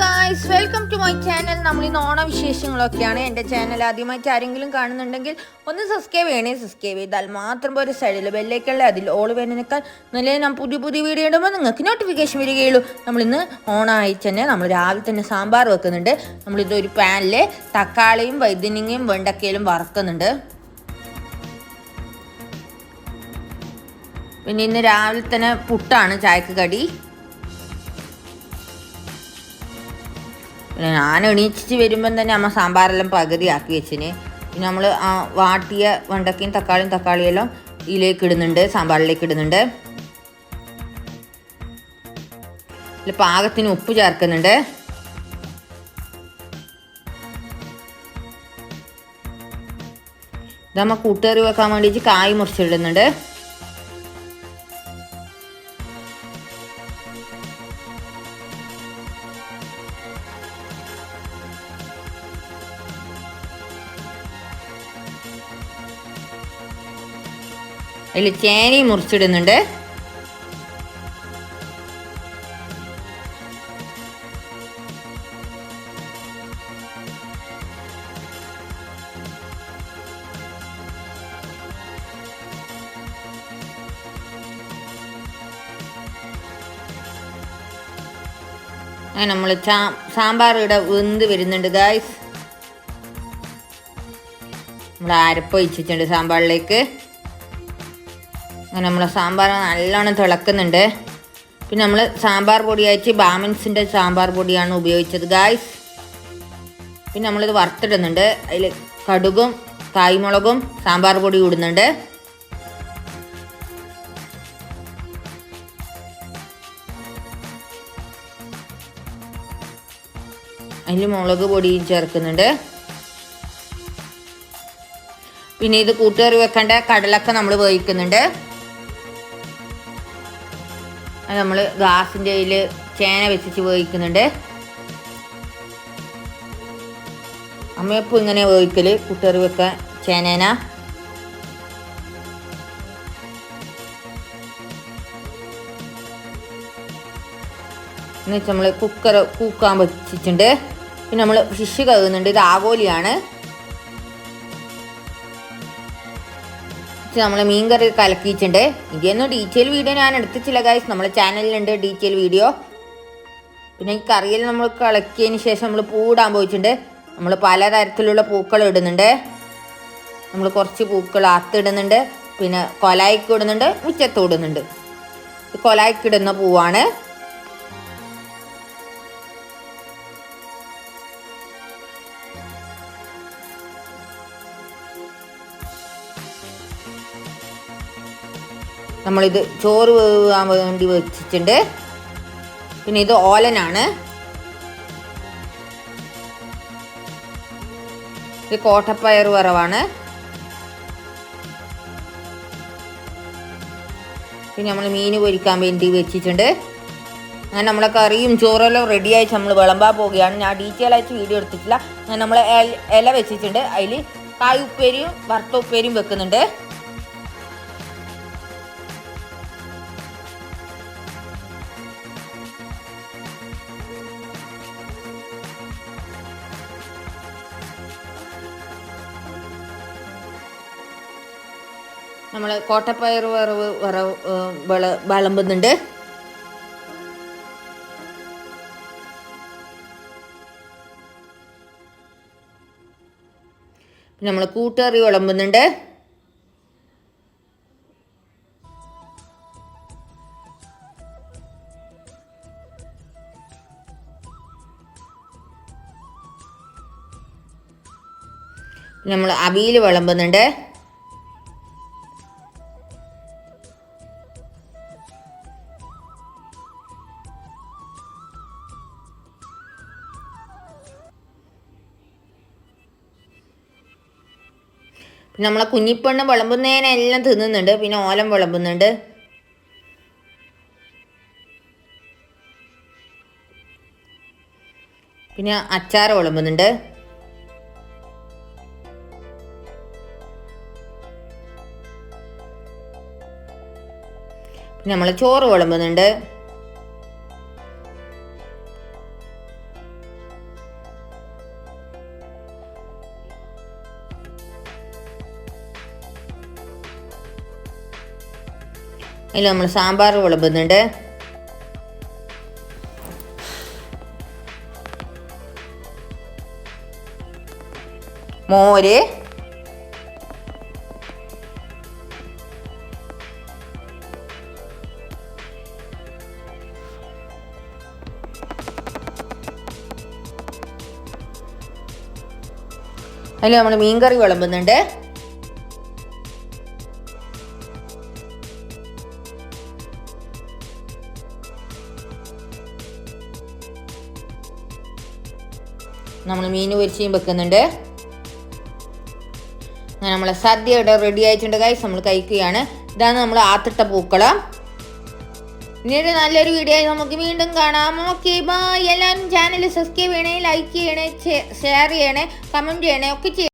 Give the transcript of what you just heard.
Guys welcome to my channel നമ്മൾ ഇന്ന് ഓണവിശേഷങ്ങളൊക്കെയാണ്. എന്റെ ചാനൽ ആദ്യമായിട്ട് ആരെങ്കിലും കാണുന്നുണ്ടെങ്കിൽ ഒന്ന് സബ്സ്ക്രൈബ് ചെയ്യണേ. സബ്സ്ക്രൈബ് ചെയ്താൽ മാത്രം ഒരു സൈഡിൽ ബെല്ലേക്കുള്ള അതിൽ ഓൾ വരുന്നേക്കാൾ നല്ല ഞാൻ പുതിയ പുതിയ വീഡിയോ ഇടുമ്പോൾ നിങ്ങൾക്ക് നോട്ടിഫിക്കേഷൻ വരികയുള്ളൂ. നമ്മളിന്ന് ഓണായി തന്നെ നമ്മൾ രാവിലെ തന്നെ സാമ്പാർ വെക്കുന്നുണ്ട്. നമ്മളിത് ഒരു പാനിൽ തക്കാളിയും വൈദ്യനിങ്ങയും വെണ്ടക്കയിലും വറക്കുന്നുണ്ട്. പിന്നെ ഇന്ന് രാവിലെ തന്നെ പുട്ടാണ് ചായക്ക് കടി. പിന്നെ ഞാൻ എണീച്ചിട്ട് വരുമ്പം തന്നെ അമ്മ സാമ്പാറെല്ലാം പകുതി ആക്കി വെച്ചിന്. പിന്നെ നമ്മൾ ആ വാട്ടിയ വെണ്ടക്കയും തക്കാളിയും തക്കാളിയെല്ലാം ഇതിലേക്ക് ഇടുന്നുണ്ട് സാമ്പാറിലേക്ക് ഇടുന്നുണ്ട്. പാകത്തിന് ഉപ്പ് ചേർക്കുന്നുണ്ട്. ഇത് നമ്മ കൂട്ടുകറി വെക്കാൻ വേണ്ടിയിട്ട് കായ് മുറിച്ചിടുന്നുണ്ട്. അതിൽ ചേനയും മുറിച്ചിടുന്നുണ്ട്. നമ്മൾ സാമ്പാർ ഇവിടെ വെന്ത് വരുന്നുണ്ട് ഗായ്സ് നമ്മൾ അരപ്പ് ഒഴിച്ചിട്ടുണ്ട് സാമ്പാറിലേക്ക്. അങ്ങനെ നമ്മൾ സാമ്പാർ നല്ലോണം തിളക്കുന്നുണ്ട്. പിന്നെ നമ്മൾ സാമ്പാർ പൊടി പൊടിയായിട്ട് ബാമൻസിന്റെ സാമ്പാർ പൊടിയാണ് ഉപയോഗിച്ചത് ഗായ്സ് പിന്നെ നമ്മളിത് വറുത്തിടുന്നുണ്ട്. അതിൽ കടുകും കായ്മുളകും സാമ്പാർ പൊടി ഇടുന്നുണ്ട്. അതിൽ മുളക് പൊടിയും ചേർക്കുന്നുണ്ട്. പിന്നെ ഇത് കൂട്ടുകറി വെക്കേണ്ട കടലൊക്കെ നമ്മൾ വേവിക്കുന്നുണ്ട്. അത് നമ്മൾ ഗ്ലാസിന്റെ അതിൽ ചേന വെച്ചിട്ട് വേവിക്കുന്നുണ്ട്. അമ്മയപ്പം ഇങ്ങനെ വേവിക്കൽ കുട്ടറി വെക്കാൻ ചേനേന. എന്ന് വെച്ചാൽ നമ്മൾ കുക്കർ കൂക്കാൻ വെച്ചിട്ടുണ്ട് പിന്നെ നമ്മൾ ഫിഷ് കഴുകുന്നുണ്ട്. ഇത് ആഗോലിയാണ് നമ്മളെ മീൻ കറി കലക്കിയിട്ടുണ്ട് ഇതൊന്നും ഡീറ്റെയിൽ വീഡിയോ ഞാൻ എടുത്തിട്ടില്ല ഗൈസ് നമ്മുടെ ചാനലിലുണ്ട് ഡീറ്റെയിൽ വീഡിയോ പിന്നെ ഈ കറിയിൽ നമ്മൾ കളക്കിയതിന് ശേഷം നമ്മൾ പൂടാൻ പോയിട്ടുണ്ട്. നമ്മൾ പലതരത്തിലുള്ള പൂക്കൾ ഇടുന്നുണ്ട്. നമ്മൾ കുറച്ച് പൂക്കൾ അത്തിടുന്നുണ്ട് പിന്നെ കൊലായിക്ക് ഇടുന്നുണ്ട് മുറ്റത്ത് ഇടുന്നുണ്ട്. കൊലായിക്കിടുന്ന പൂവാണ്. നമ്മളിത് ചോറ് വേവാൻ വേണ്ടി വെച്ചിട്ടുണ്ട്. പിന്നെ ഇത് ഓലനാണ്. ഇത് കോട്ടപ്പയർ വറവാണ്. പിന്നെ നമ്മൾ മീൻ പൊരിക്കാൻ വേണ്ടി വെച്ചിട്ടുണ്ട്. അങ്ങനെ നമ്മളെ കറിയും ചോറെല്ലാം റെഡി ആയിട്ട് നമ്മൾ വിളമ്പാൻ പോവുകയാണ്. ഞാൻ ഡീറ്റെയിൽ ആയിട്ട് വീഡിയോ എടുത്തിട്ടില്ല. ഞാൻ നമ്മൾ ഇല വെച്ചിട്ടുണ്ട്. അതിൽ കായ് ഉപ്പേരിയും വറുത്ത ഉപ്പേരിയും വെക്കുന്നുണ്ട്. നമ്മൾ കോട്ടപ്പയർ വറവ് വറവ് വിള വിളമ്പുന്നുണ്ട്. പിന്നെ നമ്മൾ കൂട്ടുകറി വിളമ്പുന്നുണ്ട്. നമ്മൾ അവിയിൽ വിളമ്പുന്നുണ്ട്. പിന്നെ നമ്മളെ കുഞ്ഞിപ്പെണ്ണ് വിളമ്പുന്നതിനെല്ലാം തിന്നുന്നുണ്ട്. പിന്നെ ഓലം വിളമ്പുന്നുണ്ട്. പിന്നെ അച്ചാർ വിളമ്പുന്നുണ്ട്. പിന്നെ നമ്മൾ ചോറ് വിളമ്പുന്നുണ്ട്. അതിൽ നമ്മൾ സാമ്പാർ വിളമ്പുന്നുണ്ട്. മോര്. അതിൽ നമ്മൾ മീൻകറി വിളമ്പുന്നുണ്ട്. നമ്മൾ മീൻ പൊരിച്ചും വെക്കുന്നുണ്ട്. അങ്ങനെ നമ്മളെ സദ്യ ഇവിടെ റെഡി ആയിട്ടുണ്ട് ഗൈസ് നമ്മൾ കഴിക്കുകയാണ്. ഇതാണ് നമ്മൾ ആത്തിട്ട പൂക്കളം. ഇനിയൊരു നല്ലൊരു വീഡിയോ ആയി നമുക്ക് വീണ്ടും കാണാം. ഓക്കെ ബൈ എല്ലാവരും ചാനൽ സബ്സ്ക്രൈബ് ചെയ്യണേ ലൈക്ക് ചെയ്യണേ ഷെയർ ചെയ്യണേ കമന്റ് ചെയ്യണേ ഒക്കെ ചെയ്യണേ